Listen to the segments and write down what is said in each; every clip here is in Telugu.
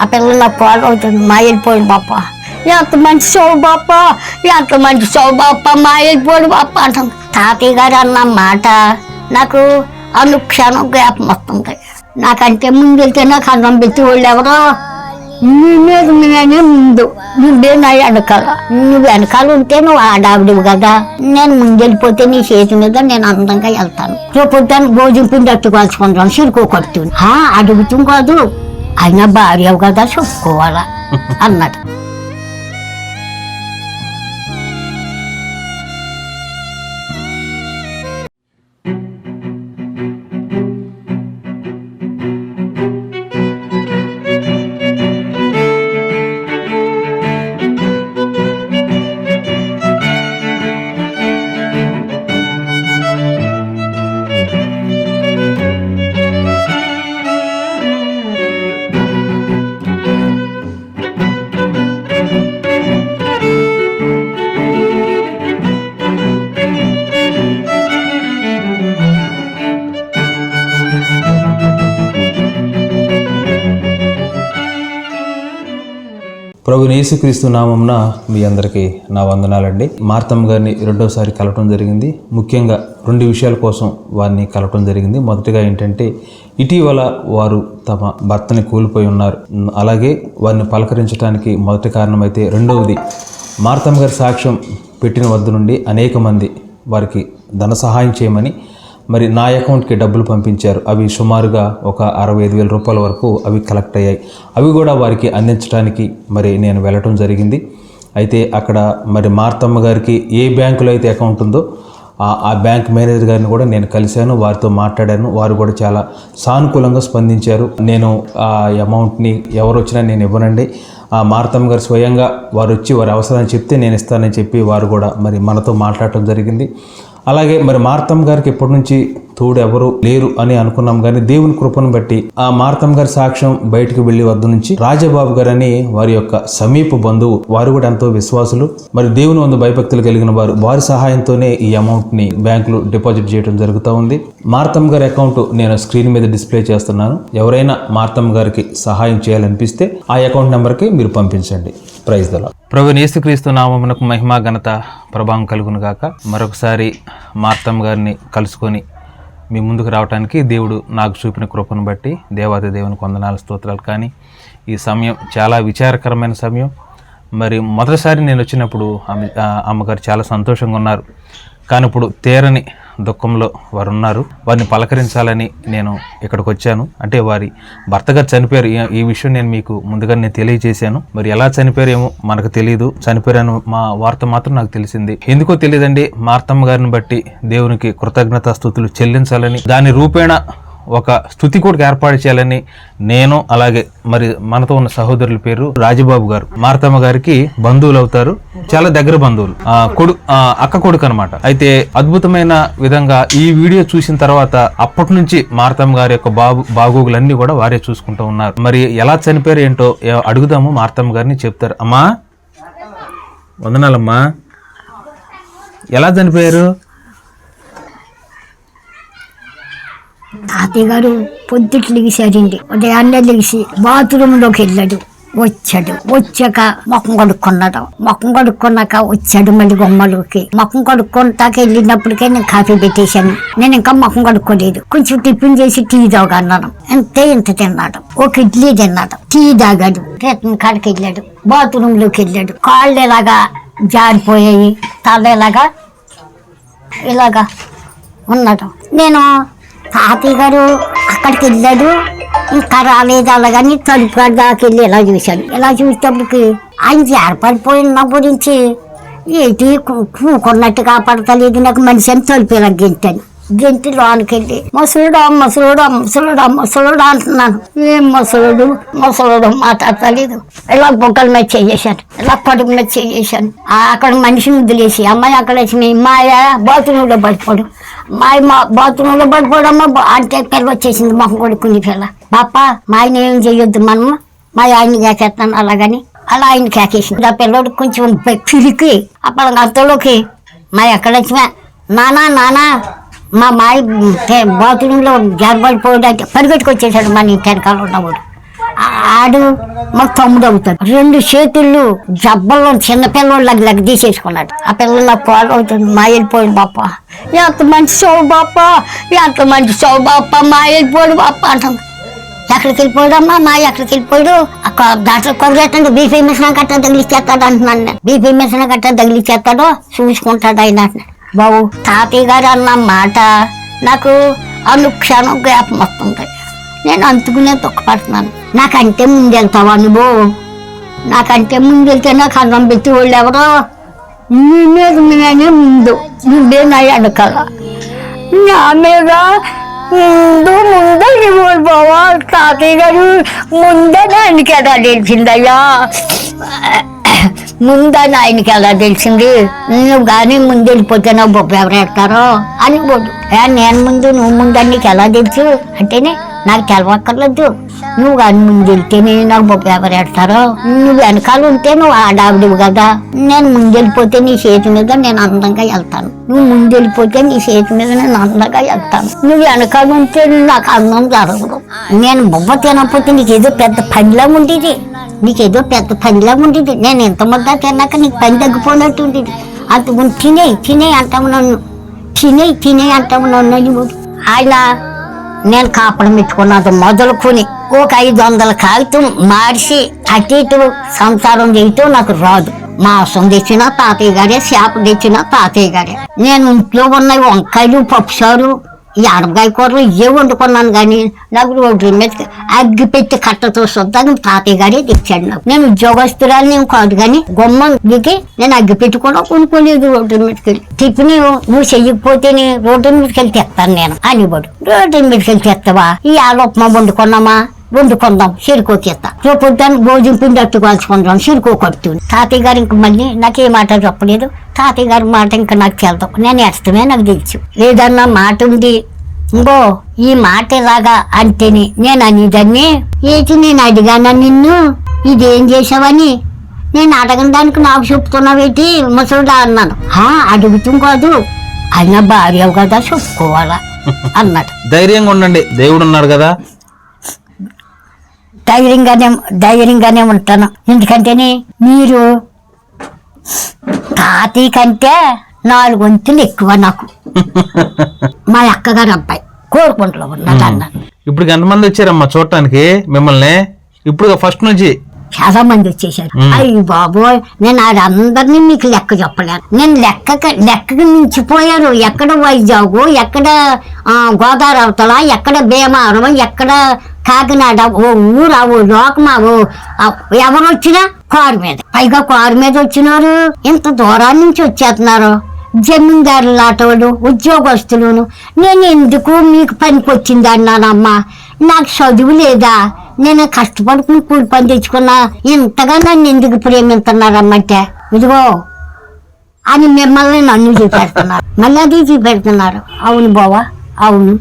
ఆ పిల్లలు నాకు కాల్ అవుతుంది మా వెళ్ళిపోయింది బాప ఎంత మంచి సౌ బాప ఎంత మంచి సౌ బాప మా వెళ్ళిపోయింది బాప అంటాం. తాతయ్య గారు అన్న మాట నాకు అనుక్షణం జ్ఞాపం వస్తుంది. నాకంటే ముందు వెళ్తే నాకు అన్నం పెట్టి వాళ్ళు ఎవరో? నీ మీద నేనే ముందు. నువ్వే నా వెనకాల. నువ్వు వెనకాల ఉంటే నువ్వు ఆడావిడివి కదా. నేను ముందు వెళ్ళిపోతే నీ చేతి మీద నేను అందంగా వెళ్తాను. రేపొద్దాను భోజనం పిండి అట్టుకోవాల్సుకుంటాను చిరుకు కొడుతుంది. అడుగుతాం కాదు. అయినా భార్య కదా చెప్పుకోవాలా అన్నాడు ప్రభు యేసుక్రీస్తు నామంన మీ అందరికీ నా వందనాలండి. మార్తమ్మ గారిని రెండోసారి కలవటం జరిగింది. ముఖ్యంగా రెండు విషయాల కోసం వారిని కలవటం జరిగింది. మొదటిగా ఏంటంటే ఇటీవల వారు తమ భర్తని కోల్పోయి ఉన్నారు. అలాగే వారిని పలకరించడానికి మొదటి కారణమైతే రెండవది మార్తమ్మ గారి సాక్ష్యం పెట్టిన వద్ద నుండి అనేక మంది వారికి ధన సహాయం చేయమని మరి నా అకౌంట్కి డబ్బులు పంపించారు. అవి సుమారుగా ఒక అరవై ఐదు వేల రూపాయల వరకు అవి కలెక్ట్ అయ్యాయి. అవి కూడా వారికి అందించడానికి మరి నేను వెళ్ళటం జరిగింది. అయితే అక్కడ మరి మార్తమ్మ గారికి ఏ బ్యాంకులో అయితే అకౌంట్ ఉందో ఆ- బ్యాంక్ మేనేజర్ గారిని కూడా నేను కలిశాను. వారితో మాట్లాడాను. వారు కూడా చాలా సానుకూలంగా స్పందించారు. నేను ఆ అమౌంట్ని ఎవరు వచ్చినా నేను ఇవ్వనండి. ఆ మార్తమ్మ గారు స్వయంగా వారు వచ్చి వారి అవసరాన్ని చెప్తే నేను ఇస్తానని చెప్పి వారు కూడా మరి మనతో మాట్లాడటం జరిగింది. అలాగే మరి మార్తమ్మ గారికి ఎప్పటి నుంచి తోడు ఎవరు లేరు అని అనుకున్నాం కానీ దేవుని కృపను బట్టి ఆ మార్తం గారి సాక్ష్యం బయటకు వెళ్ళి వద్ద నుంచి రాజబాబు గారు అని వారి యొక్క సమీప బంధువు వారు కూడా ఎంతో విశ్వాసులు. మరి దేవుని వంద భయభక్తులు కలిగిన వారు వారి సహాయంతోనే ఈ అమౌంట్ని బ్యాంకులో డిపాజిట్ చేయడం జరుగుతూ ఉంది. మార్తమ్మ గారి అకౌంట్ నేను స్క్రీన్ మీద డిస్ప్లే చేస్తున్నాను. ఎవరైనా మార్తమ్మ గారికి సహాయం చేయాలనిపిస్తే ఆ అకౌంట్ నెంబర్కి మీరు పంపించండి. ప్రైజ్ దళ ప్రభు నేసుక్రీస్తు నామమునకు మహిమా ఘనత ప్రభావం కలుగును గాక. మరొకసారి మార్తమ్మ గారిని కలుసుకొని మీ ముందుకు రావడానికి దేవుడు నాకు చూపిన కృపను బట్టి దేవాది దేవుని కొందనాల స్తోత్రాలు కానీ ఈ సమయం చాలా విచారకరమైన సమయం. మరి మొదటిసారి నేను వచ్చినప్పుడు ఆమె అమ్మగారు చాలా సంతోషంగా ఉన్నారు. కానీ ఇప్పుడు తీరని దుఃఖంలో వారు ఉన్నారు వారిని పలకరించాలని నేను ఇక్కడికి వచ్చాను అంటే వారి భర్త గారు చనిపోయారు. ఈ- విషయం నేను మీకు ముందుగా నేను తెలియజేశాను. మరి ఎలా చనిపోయారేమో మనకు తెలియదు చనిపోయారని మా వార్త మాత్రం నాకు తెలిసింది. ఎందుకో తెలియదండి మార్తమ్మ గారిని బట్టి దేవునికి కృతజ్ఞత స్థుతులు చెల్లించాలని. దాని రూపేణ ఒక స్థుతి కూడా ఏర్పాటు చేయాలని నేను అలాగే మరి మనతో ఉన్న సహోదరుల పేరు రాజబాబు గారు. మారతమ్మ గారికి బంధువులు అవుతారు. చాలా దగ్గర బంధువులు. కొడు అక్క కొడుకు అనమాట అయితే అద్భుతమైన విధంగా ఈ వీడియో చూసిన తర్వాత అప్పటి నుంచి మారతమ్మ గారి యొక్క బాబు బాగోగులన్నీ కూడా వారే చూసుకుంటూ ఉన్నారు. మరి ఎలా చనిపోయారు ఏంటో అడుగుదాము. మారతమ్మ గారిని చెప్తారు. అమ్మా వందనాలమ్మా. ఎలా చనిపోయారు? తాతయ్య గారు పొద్దుట్లు లెగిసాడండి ఉదయాన్నే లెగిసి బాత్రూంలోకి వెళ్ళాడు. వచ్చాడు. వచ్చాక ముఖం కడుక్కున్నాడు. ముఖం కడుక్కున్నాక వచ్చాడు మళ్ళీ గుమ్మలోకి. ముఖం కడుక్కుంటాక వెళ్ళినప్పటికే నేను కాఫీ పెట్టేశాను. నేను ఇంకా ముఖం కడుక్కోలేదు. కొంచెం టిఫిన్ చేసి టీ తాగన్నాను. అంతే ఇంత తిన్నాడు. ఒక ఇడ్లీ తిన్నాడు. టీ తాగాడు. రిటర్న్ కాడికి వెళ్ళాడు. బాత్రూమ్లోకి వెళ్ళాడు. కాళ్ళు ఇలాగా జారిపోయాయి? తల ఇలాగా ఇలాగా ఉన్నాడు. నేను తాతయ్య గారు అక్కడికి వెళ్ళాడు. ఇంకా రాలేదు అలాగని తలుపు దాకా వెళ్ళి ఇలా చూశాడు? ఇలా చూసేటప్పటికి ఆయన జారపడిపోయిన గురించి ఏంటి? కూ- కూకున్నట్టు కాపాడతలేదు నాకు మనిషి అని తలుపు ఇలా గెంటి లోనికి వెళ్ళి ముసలుడా ముసలుడా ముసలుడా ముసలుడా అంటున్నాను. ఏం ముసలుడు? ముసలుడు మాట్లాడతలేదు. ఇలా బొక్కల మీద చేసేసాను ఇలా కడుపు మీద చేసేసాను అక్కడ మనిషిని వదిలేసి అమ్మాయి అక్కడ వచ్చి మాయ బాత్రూంలో పడిపోడు. మాయ మా బాత్రూంలో పడిపోవడమ్మా అంటే పిల్ల వచ్చేసింది మొహం కొడుకుని పిల్ల. పాప మా ఆయన ఏం చేయొద్దు మనం మా ఆయన కేకేస్తాను అలాగని. అలా ఆయన కేకేసింది. ఆ పిల్లోడు కొంచెం పిరికి అప్పుడు అంతలోకి మా ఎక్కడ వచ్చినా నానా నానా మా మాయ బాత్రూంలో జారబడిపోయాడు అంటే పరిగెట్టుకొచ్చేసాడు మన ఇంటి వెనకాల ఉన్నవాడు ఆడు మా తమ్ముడు అవుతాడు. రెండు చేతులు జబ్బల్లో చిన్న పిల్లలకి లెక్క తీసేసుకున్నాడు. ఆ పిల్లలు నాకు పాలు అవుతుంది. మా వెళ్ళిపోయాడు బాప. ఎంత మంచి సౌ బాప. ఎంత మంచి సౌ బాప. మా వెళ్ళిపోయాడు బాప అంటాం ఎక్కడికి వెళ్ళిపోయాడమ్మా? మా ఎక్కడికి వెళ్ళిపోయాడు? అక్కడ డాక్టర్ బీపీ మిషన్ కట్ట తగిలిచ్చేస్తాడు అంటున్నాను బీపీ మిషన్ కట్ట తగిలిచేస్తాడో చూసుకుంటాడు ఆయన అంటున్నాడు. బాబు. తాతయ్య గారు అన్న మాట నాకు అనుక్షణం జ్ఞాపం వస్తుంది. నేను అందుకునే దుఃఖపడుతున్నాను. నాకంటే ముందు వెళ్తావా నువ్వు? నాకంటే ముందు వెళ్తే నాకు అన్నం పెట్టి వాళ్ళు ఎవరో? నీ మీద నేనే ముందు. నువ్వే నా వెనకాల. నా మీద ముందు ముందు ఇవ్వడు బావా తాతయ్య గారు ముందే ఆయనకి ఎలా తెలిసిందయ్యా ముందని ఆయనకి ఎలా తెలిసింది? నువ్వు కానీ ముందు వెళ్ళిపోతే నా బొబ్బ ఎవరెడతారో అని పోదు నేను ముందు నువ్వు ముందు నీకు ఎలా తెలుసు? అంటేనే నాకు తెలవక్కర్లేదు. నువ్వు కానీ ముందు వెళ్తేనే నాకు బొబ్బ ఎవరెడతారో నువ్వు వెనకాల ఉంటే నువ్వు ఆడావిడివి కదా. నేను ముందు వెళ్ళిపోతే నీ చేతి మీద నేను అందంగా వెళ్తాను. నువ్వు ముందు వెళ్ళిపోతే నీ చేతి మీద నేను అందంగా వెళ్తాను. నువ్వు వెనకాల ఉంటే నాకు అందం జరగదు. నేను బొబ్బ తినకపోతే నీకేదో పెద్ద పనిలా ఉండేది. నీకేదో పెద్ద పనిలా ఉండేది నేను ఎంత ముద్ద తిన్నాక నీకు పని తగ్గిపోయినట్టు ఉండేది అంత తినేయి తినే తినే అంటాము నన్ను. తినే తినే అంటాము నన్ను ఆయన నేను కాపడం పెట్టుకున్నది మొదలుకొని ఒక ఐదు వందల కాగితం మార్చి అటు ఇటు సంసారం చేయటం నాకు రాదు. మాంసం తెచ్చినా తాతయ్య గారే చేప తెచ్చినా తాతయ్య గారే. నేను ఇంట్లో ఉన్న వంకాయలు పప్పుసారు ఈ అరవై కూరలు ఏ వండుకున్నాను కానీ నాకు రోడ్ల మీద అగ్గి పెట్టి కట్టతో శుద్ధంగా తాతయ్య గారే తెచ్చాడు నాకు. నేను ఉద్యోగస్తురాలు కాదు కానీ గొమ్మ దిగి నేను అగ్గి పెట్టి కూడా కొనుక్కోలేదు రోడ్ల మీదకి. వెళ్ళి టిఫిన్ నువ్వు చెయ్యకపోతే రోడ్ల మీదకి వెళ్ళి తెస్తాను నేను. అనివాడు రోడ్ల మీదకి వెళ్ళి తెస్తావా ఈ ఆడ ఉప్మా వండుకున్నామా? వండుకుందాం సిరుకో చేస్తా రేపొద్దాన్ని భోజనం పిండి అట్టుకోవాల్సుకుందాం సిరుకో కొట్టు తాతయ్య గారు ఇంక మళ్ళీ నాకు మాట చెప్పలేదు. తాతయ్య గారి మాట ఇంకా నాకు చేద్దాం నేను ఎడతమే నాకు తెలుసు. ఏదన్నా మాట ఉంది ఇంకో ఈ మాట ఇలాగా అంటేనే నేను అనేదాన్ని. ఏంటి నేను అడిగానా నిన్ను? ఇదేం చేసావని నేను అడగని దానికి నాకు చెప్తున్నావేటి? ముసలిదా అన్నాను. "హా, అడుగుతాం కాదు. అయినా భార్య కదా చెప్పుకోవాలా? అన్నాడు. ధైర్యంగా ఉండండి. దేవుడు ఉన్నాడు కదా. ధైర్యంగానే ధైర్యంగానే ఉంటాను. ఎందుకంటేనే మీరు తాతయ్య కంటే నాలుగు వంతులు ఎక్కువ నాకు. మా అక్కగారు అబ్బాయి కోరుకుంటలో ఉన్నాడు అన్నాను ఇప్పుడు ఎంతమంది వచ్చారమ్మా చూడటానికి మిమ్మల్ని? ఇప్పుడు ఫస్ట్ నుంచి? చాలా మంది వచ్చేసారు అయ్యి బాబోయ్ నేను అందరినీ మీకు లెక్క చెప్పలేను. నేను లెక్క లెక్కకి మించిపోయారు ఎక్కడ వైజాగ్ ఎక్కడ గోదావరి అవతల ఎక్కడ భీమవరం ఎక్కడ కాకినాడ ఓ ఊరు? ఓ లోకమా? ఓ ఎవరు వచ్చినా కారు మీద. పైగా కారు మీద వచ్చినారు. ఇంత దూరం నుంచి వచ్చేస్తున్నారు. జమీందారులు ఆటోలు ఉద్యోగస్తులును నేను ఎందుకు మీకు పనికి వచ్చింది అన్నానమ్మా? నాకు చదువు లేదా? నేను కష్టపడుకుని కూలి పని తెచ్చుకున్నా. ఇంతగా నన్ను ఎందుకు ప్రేమిస్తున్నారమ్మంటే? ఇదిగో అని మిమ్మల్ని నన్ను చూపెడుతున్నారు. మళ్ళీ అది చూపెడుతున్నారు. అవును బావా అవును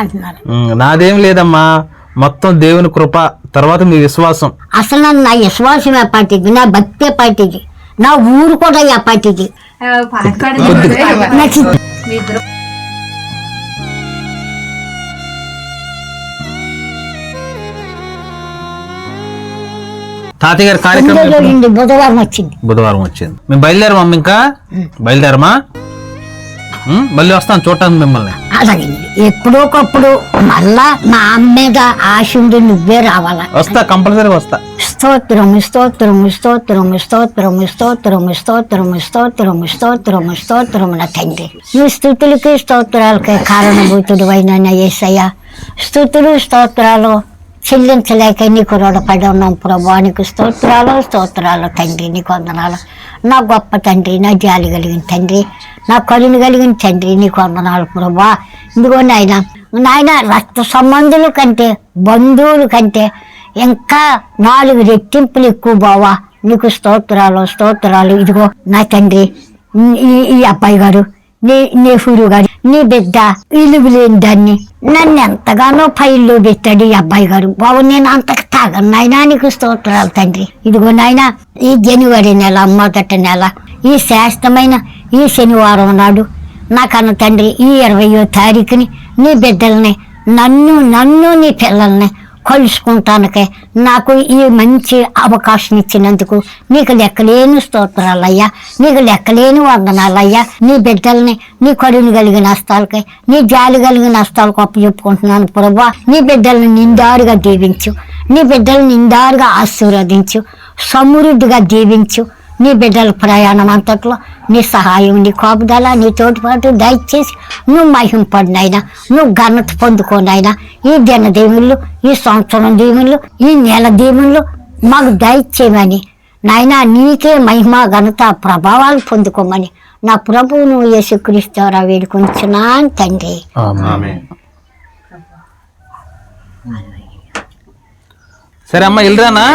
అంటున్నారు. నాదేం లేదమ్మా. మొత్తం దేవుని కృప తర్వాత మీ విశ్వాసం. అసలు నా విశ్వాసం ఏపాటిది నా భక్తి ఏపాటిది నా ఊరు కూడా నాకు తాతయ్య గారి కార్యక్రమం బుధవారం వచ్చింది. బుధవారం వచ్చింది. మేము బయలుదేరమా ఇంకా? బయలుదేరమా? మళ్ళీ వస్తాను చూడటానికి మిమ్మల్ని. అలాగండి ఎప్పుడోకప్పుడు మళ్ళా నా మీద ఆశ ఉంది నువ్వే రావాలా? వస్తా కంపల్సరీ వస్తా. స్తోత్రం స్తోత్రం స్తోత్రం స్తోత్రం స్తోత్రం స్తోత్రం స్తోత్రం స్తోత్రం స్తోత్రం నా తండ్రి. నీ స్థుతులకి స్తోత్రాలకి కారణభూతుడు అయిన ఏసయ్య స్థుతులు స్తోత్రాలు చెల్లించలేక నీకు రుణపడి ఉన్నాం ప్రభా నీకు స్తోత్రాలు స్తోత్రాలు తండ్రి నీకు వందనాలు. నా గొప్ప తండ్రి నా జాలి కలిగిన తండ్రి నా కరుణ కలిగిన తండ్రి నీకు వందనాలు ప్రభా. ఇదిగో నాయన నాయన రక్త సంబంధుల కంటే బంధువుల కంటే ఇంకా నాలుగు రెట్టింపులు ఎక్కువ బావా. నీకు స్తోత్రాలు స్తోత్రాలు. ఇదిగో నా తండ్రి ఈ ఈ అబ్బాయి గారు నీ నీ గారు నీ బిడ్డ ఇలుగు లేని దాన్ని నన్ను ఎంతగానో ఫైల్లో పెట్టాడు ఈ అబ్బాయి గారు. బాబు నేను అంత తాగను. నాయన నీకు స్తోత్రాలు తండ్రి. ఇదిగో నాయన ఈ జనవరి నెల మొదటి నెల ఈ శ్రేష్టమైన ఈ శనివారం నాడు నాకన్న తండ్రి ఈ ఇరవయో తారీఖుని నీ బిడ్డల్ని నన్ను నన్ను నీ పిల్లల్ని కలుసుకుంటానుకే నాకు ఈ మంచి అవకాశం ఇచ్చినందుకు నీకు లెక్కలేని స్తోత్రాలయ్యా నీకు లెక్కలేని వందనాలయ్యా. నీ బిడ్డల్ని నీ కడుని కలిగిన హస్తాలకి నీ జాలి కలిగిన హస్తాలకు అప్పు చెప్పుకుంటున్నాను ప్రభా. నీ బిడ్డల్ని నిందారుగా దీవించు నీ బిడ్డల్ని నిందారుగా ఆశీర్వదించు సమృద్ధిగా దీవించు. నీ బిడ్డల ప్రయాణం అంతట్లో నీ సహాయం నీ కాపుదల నీ తోటిపాటు దయచేసి నువ్వు మహింపడినైనా నువ్వు ఘనత పొందుకోనైనా ఈ దిన దీవుళ్ళు ఈ సంవత్సరం దీవుళ్ళు ఈ నెల దీవుళ్ళు మాకు దయచేయమని. నాయనా నీకే మహిమ ఘనత ప్రభావాలు పొందుకోమని నా ప్రభువు నువ్వు యేసుక్రీస్తురా వేడుకొంచున్నాను తండ్రి. సరే అమ్మ వెళ్ళరానా?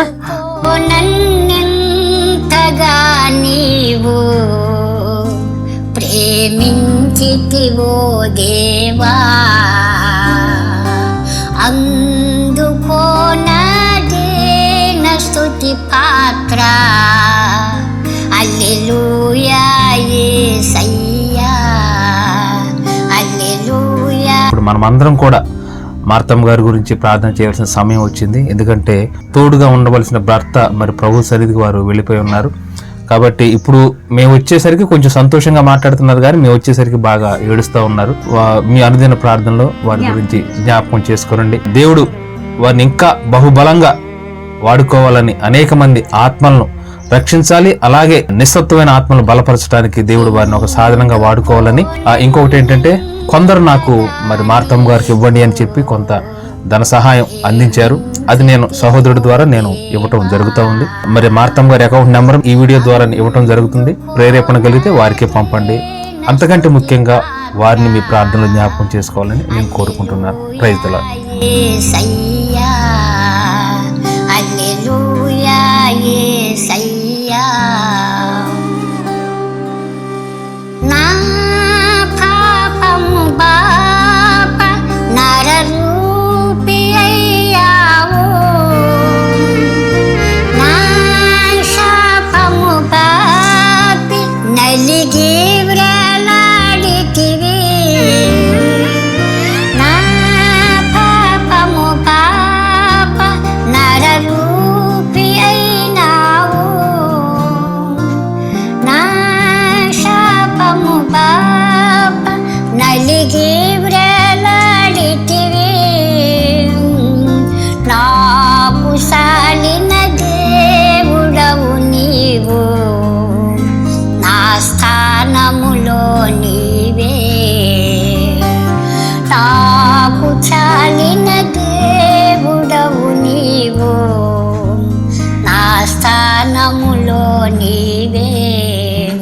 నన్నెంతగా నీవు. ప్రేమించితివో దేవా. అందుకోనదేన స్తుతి పాత్ర. అల్లెలూయా యేసయ్యా అల్లెలూయా. ఇప్పుడు మనమందరం కూడా మార్తమ్మ గారి గురించి ప్రార్థన చేయాల్సిన సమయం వచ్చింది. ఎందుకంటే తోడుగా ఉండవలసిన భర్త మరి ప్రభు సన్నిధికి వారు వెళ్ళిపోయి ఉన్నారు. కాబట్టి ఇప్పుడు మేము వచ్చేసరికి కొంచెం సంతోషంగా మాట్లాడుతున్నారు కానీ మేము వచ్చేసరికి బాగా ఏడుస్తూ ఉన్నారు. మీ అనుదిన ప్రార్థనలో వారి గురించి జ్ఞాపకం చేసుకోనండి దేవుడు వారిని ఇంకా బహుబలంగా వాడుకోవాలని అనేక మంది ఆత్మలను రక్షించాలి. అలాగే నిస్సత్వమైన ఆత్మలను బలపరచడానికి దేవుడు వారిని ఒక సాధనంగా వాడుకోవాలని. ఇంకొకటి ఏంటంటే కొందరు నాకు మరి మార్తమ్మ గారికి ఇవ్వండి అని చెప్పి కొంత ధన సహాయం అందించారు. అది నేను సహోదరుడి ద్వారా నేను ఇవ్వటం జరుగుతూ ఉంది. మరి మార్తమ్మ గారి అకౌంట్ నెంబర్ ఈ వీడియో ద్వారా ఇవ్వటం జరుగుతుంది. ప్రేరేపణ కలిగితే వారికే పంపండి. అంతకంటే ముఖ్యంగా వారిని మీ ప్రార్థనలు జ్ఞాపకం చేసుకోవాలని నేను కోరుకుంటున్నాను. ప్రైజ్